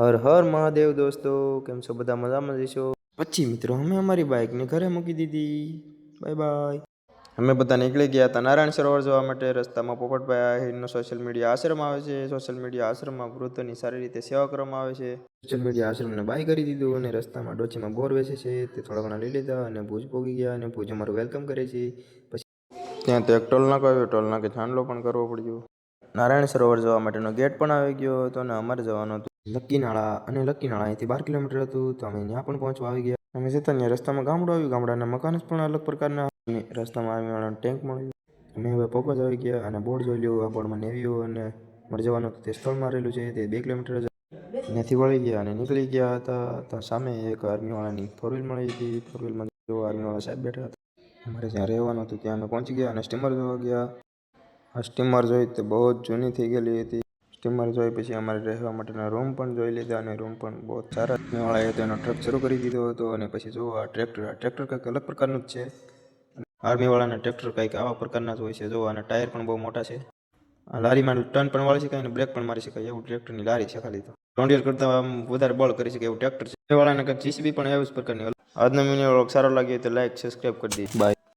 હર હર મહાદેવ દોસ્તો, કેમ છો બધા મજામાં જઈશો? પછી મિત્રો, અમે અમારી બાઇકને ઘરે મૂકી દીધી. બાય બાય અમે બધા નીકળી ગયા હતા નારાયણ સરોવર જવા માટે. રસ્તામાં પોપટભાઈ આહિરનો સોશિયલ મીડિયા આશ્રમ આવે છે. સોશિયલ મીડિયા આશ્રમમાં વૃદ્ધોની સારી રીતે સેવા કરવામાં આવે છે. સોશિયલ મીડિયા આશ્રમને બાય કરી દીધું અને રસ્તામાં ડોચીમાં બોર વેચે છે. તે થોડા ઘણા લઈ લીધા અને ભુજ પોગી ગયા અને ભુજ અમારું વેલકમ કરે છે. પછી ત્યાં તો એક ટોલ નાકો આવ્યો. ટોલ નાકે છાંડલો પણ કરવો પડ્યો. નારાયણ સરોવર જવા માટેનો ગેટ પણ આવી ગયો હતો અને અમારે જવાનું હતું. લક્કીનાળા અને લક્કીનાળા અહીંથી બાર કિલોમીટર હતું. તો અમે ત્યાં પણ પહોંચવા આવી ગયા. અમે જતા ત્યાં રસ્તામાં ગામડું આવ્યું. ગામડાના મકાન પણ અલગ પ્રકારના અને રસ્તામાં વાળાનું ટેન્ક મળ્યું. અમે હવે પોકો જ આવી ગયા અને બોર્ડ જોઈ લ્યું, આ બોર્ડમાં નેવીઓ અને મર જવાનું હતું તે સ્થળમાં રહેલું છે. તે બે કિલોમીટર જ ત્યાંથી વળી ગયા અને નીકળી ગયા હતા. તો સામે એક આર્મીવાળાની ફોર વ્હીલ મળી હતી. ફોર વ્હીલમાં જો આર્મીવાળા સાહેબ બેઠા હતા. અમારે જ્યાં રહેવાનું હતું ત્યાં અમે પહોંચી ગયા અને સ્ટીમર જોવા ગયા. આ સ્ટીમર જોઈ તે બહુ જ જૂની થઈ ગયેલી હતી. સ્ટીમર જોઈ, પછી અમારે રહેવા માટેના રૂમ પણ જોઈ લીધા અને રૂમ પણ બહુ સારા. વાળાએ તેનો ટ્રક શરૂ કરી દીધો હતો અને પછી જો આ ટ્રેક્ટર આ ટ્રેક્ટર કંઈક અલગ પ્રકારનું જ છે. આર્મીવાળાના ટ્રેક્ટર કંઈક આવા પ્રકારના જ હોય છે. જો અને ટાયર પણ બહુ મોટા છે. આ લારીમાં ટર્ન પણ વાળી શકાય અને બ્રેક પણ મારી શકાય. એવું ટ્રેક્ટરની લારી છે ખાલી તો. ટોન્ડિયર કરતાં વધારે બળ કરી શકે એવું ટ્રેક્ટર છે. એ વાળાને કંઈક જીસીબી પણ એવી જ પ્રકારની. આજનો મિનિયો સારો લાગ્યો તો લાઈક સબસ્ક્રાઈબ કરી દી. બાય